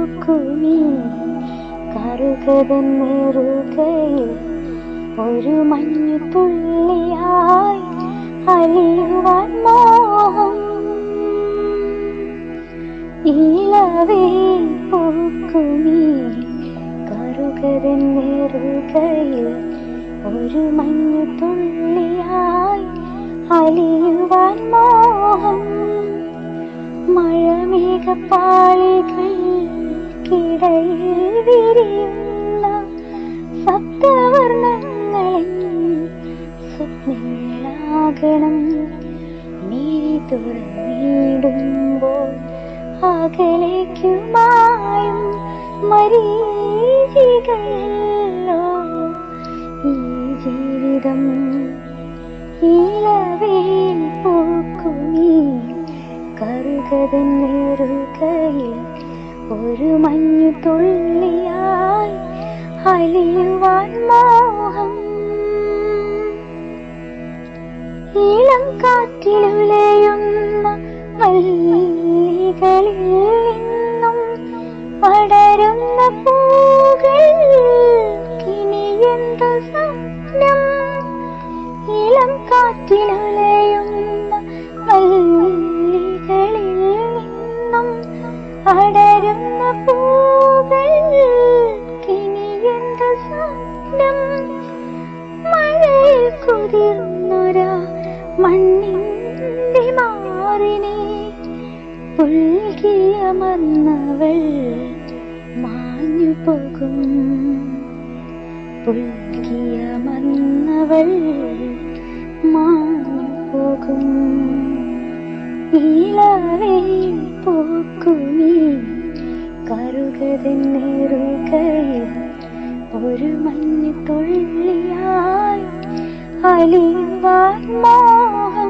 പൂക്കുമീ കറുകതൻ നെറുകയിൽ ഒരു മഞ്ഞു തുള്ളിയായി അലിയുവാൻ മോഹം. ഇളവേൽ പൂക്കുമീ കറുകതൻ നെറുകയിൽ ഒരു മഞ്ഞു തുള്ളിയായി അലിയുവാൻ മോഹം. മഴമേഘപ്പാളികൾക്കിടയിൽ വിരിയുന്ന സപ്തവർണങ്ങളിൽ സ്വപ്നങ്ങളാകണം. ഈ ജീവിതം ഇളവേൽ പൂക്കുമീ കറുകതൻ ഒരു മഞ്ഞു തുള്ളിയായി അലിയുവാൻ മോഹം. ഇളം കാറ്റിലുലയുന്ന സ്വപ്നം മഴയിൽ കുതിർന്നൊരാ മണ്ണിന്റെ മാറിനെ പുൽകിയമർന്നവൾ മാഞ്ഞു പോകും പുൽകിയമർന്നവൾ മാഞ്ഞു പോകും ഇളവേൽ പോക്കുമീ കറുകതൻ നെറുകയിൽ ഒരു മഞ്ഞു തുള്ളിയായി അലിയുവാൻ മോഹം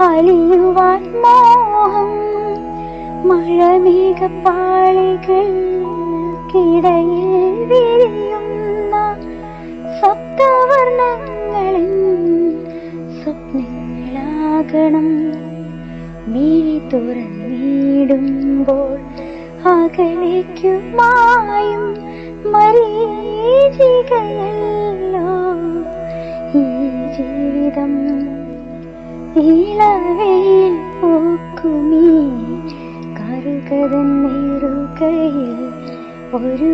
അലിയുവാൻ മോഹം. മഴമേഘപ്പാളികൾക്കിടയിൽ വിരിയുന്ന സപ്തവർണങ്ങളിൽ സ്വപ്നങ്ങളാകണം. മിഴി തുറന്നിടുമ്പോൾ അകലേക്കുമായും മരീചികയല്ലോ. ഈ ജീവിതം ഇളവേൽ പൂക്കുമീ കറുകതൻ നെറുകയിൽ ഒരു